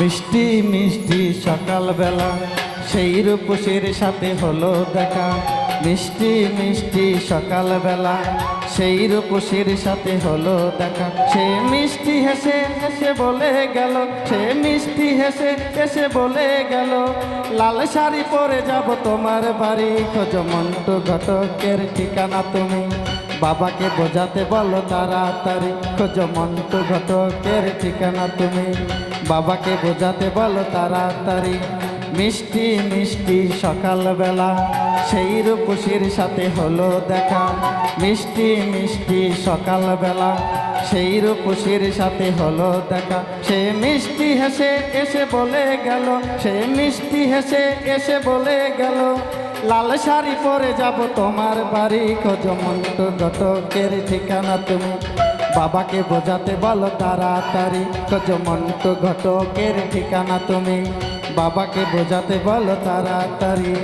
মিষ্টি মিষ্টি সকালবেলা। সেই রূপসীর সাথে হলো দেখা। মিষ্টি মিষ্টি সকালবেলা। সেই রূপসীর সাথে হলো দেখা। সে মিষ্টি হেসে হেসে বলে গেল। সে মিষ্টি হেসে হেসে বলে গেল। লাল শাড়ি পরে যাব তোমার বাড়ি। খোঁজ মন্টু ঘটকের ঠিকানা তুমি। বাবাকে বোঝাতে বলো তাড়াতাড়ি। খোঁজ মন্টু ঘটকের ঠিকানা তুমি। বাবাকে বোঝাতে বলো তাড়াতাড়ি। মিষ্টি মিষ্টি সকালবেলা। সেই রূপসীর সাথে হলো দেখা। মিষ্টি মিষ্টি সকালবেলা। সেই রূপসীর সাথে হলো দেখা। সে মিষ্টি হেসে এসে বলে গেল। সে মিষ্টি হেসে এসে বলে গেল। লাল শাড়ি পরে যাব তোমার বাড়ি। খোঁজ মন্টু ঘটকের ঠিকানা তুমি। বাবাকে বোঝাতে বলো তাড়াতাড়ি। খোঁজ মন্টু ঘটকের ঠিকানা তুমি। বাবাকে বোঝাতে বলো তাড়াতাড়ি।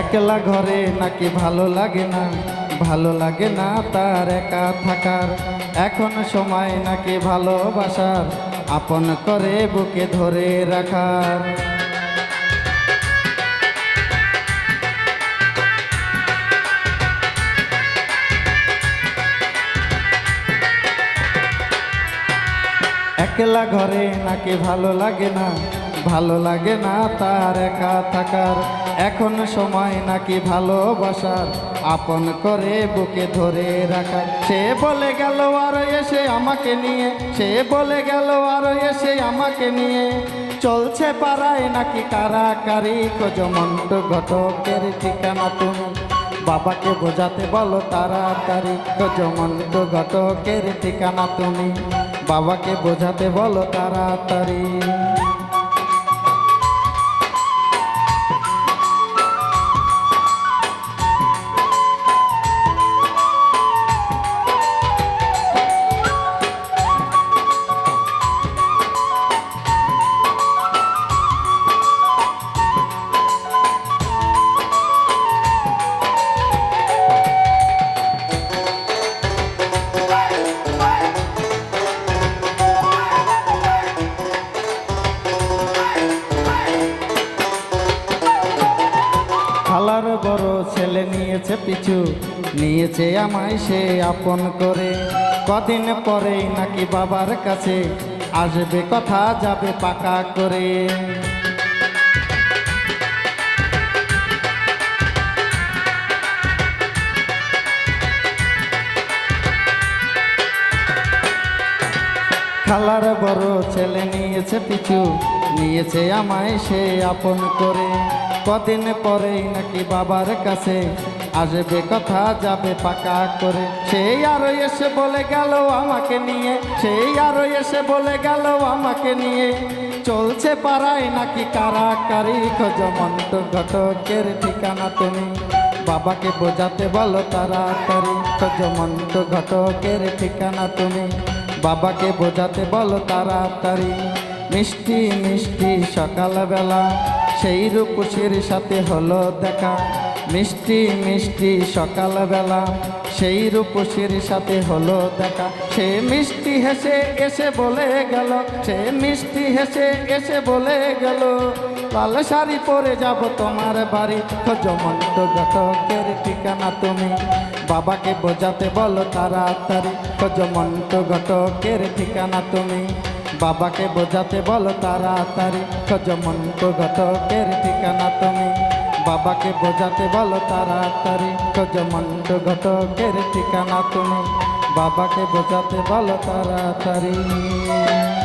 একলা ঘরে নাকি ভালো লাগে না? ভালো লাগে না তার একা থাকার। এখন সময় নাকি ভালোবাসার, আপন করে বুকে ধরে রাখার। একলা ঘরে নাকি ভালো লাগে না? ভালো লাগে না তার একা থাকার। এখন সময় নাকি ভালোবাসার। আপন করে বুকে ধরে রাখার। সে বলে গেল, আর এসে আমাকে নিয়ে। সে বলে গেল, আর এসে আমাকে নিয়ে। চলছে পাড়ায় নাকি কারাকারি? খোঁজ মন্টু ঘটকের ঠিকানা তুমি। বাবাকে বোঝাতে বলো তাড়াতাড়ি। খোঁজ মন্টু ঘটকের ঠিকানা তুমি। বাবাকে বোঝাতে বলো তাড়াতাড়ি। নিয়েছে পিছু, নিয়েছে আমায় সে আপন করে। কদিন পরেই নাকি বাবার কাছে আসবে, কথা যাবে পাকা করে। খালার বড় ছেলে নিয়েছে পিছু, নিয়েছে আমায় সে আপন করে। কদিন পরেই নাকি বাবার কাছে আসবে কথা যাবে পাকা করে। সেই আরও এসে বলে গেল আমাকে নিয়ে। সেই আরও এসে বলে গেল আমাকে নিয়ে। চলছে পাড়ায় নাকি কারাকারি? খোঁজ মন্টু ঘটকের ঠিকানা তুমি বাবাকে বোঝাতে বলো তাড়াতাড়ি। খোঁজ মন্টু ঘটকের ঠিকানা তুমি বাবাকে বোঝাতে বলো তাড়াতাড়ি। মিষ্টি মিষ্টি সকালবেলা। সেই রূপসীর সাথে হলো দেখা। মিষ্টি মিষ্টি সকালবেলা, সেই রূপসীর সাথে হলো দেখা। সে মিষ্টি হেসে এসে বলে গেল, সে মিষ্টি হেসে এসে বলে গেল, লাল শাড়ি পরে যাব তোমার বাড়ি। খোঁজ মন্ট ঘটকের ঠিকানা তুমি, বাবাকে বোঝাতে বলো তাড়াতাড়ি। খোঁজ মন্ট ঘটকের ঠিকানা তুমি, বাবাকে বোঝাতে বলো তাড়াতাড়ি। খোঁজ মন্ট ঘটকের ঠিকানা তুমি বাবাকে বোঝাতে বলো তাড়াতাড়ি। খোঁজ মন্ড ঘটকের ঠিকানা তুমি। বাবাকে বোঝাতে বলো তাড়াতাড়ি।